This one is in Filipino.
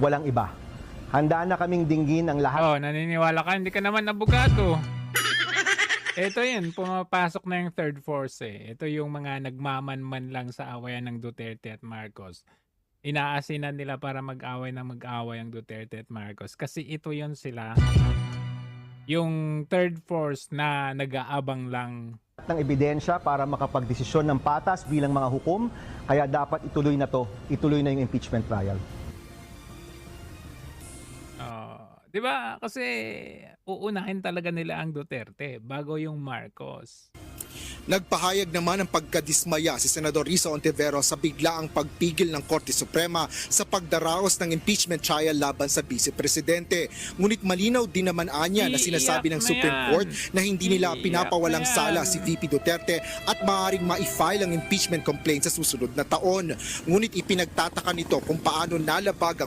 walang iba. Handa na kaming dinggin ang lahat Oh, naniniwala ka, hindi ka naman abogado. Ito yun, pumapasok na yung third force eh. Ito yung mga nagmamanman lang sa awayan ng Duterte at Marcos. Inaasinan nila para mag-away na mag-away ang Duterte at Marcos. Kasi ito yun sila. Yung third force na nag-aabang lang. ng ebidensya para makapagdesisyon ng patas bilang mga hukom, kaya dapat ituloy na to, ituloy na yung impeachment trial. 'Di ba? Kasi uunahin talaga nila ang Duterte bago yung Marcos. Nagpahayag naman ng pagkadismaya si Senador Risa Ontiveros sa biglaang pagpigil ng Korte Suprema sa pagdaraos ng impeachment trial laban sa Vice Presidente. Ngunit malinaw din naman anya na sinasabi ng Supreme. Court na hindi nila pinapawalang sala si VP Duterte at maaaring ma-file ang impeachment complaint sa susunod na taon. Ngunit ipinagtataka nito kung paano nalabag ang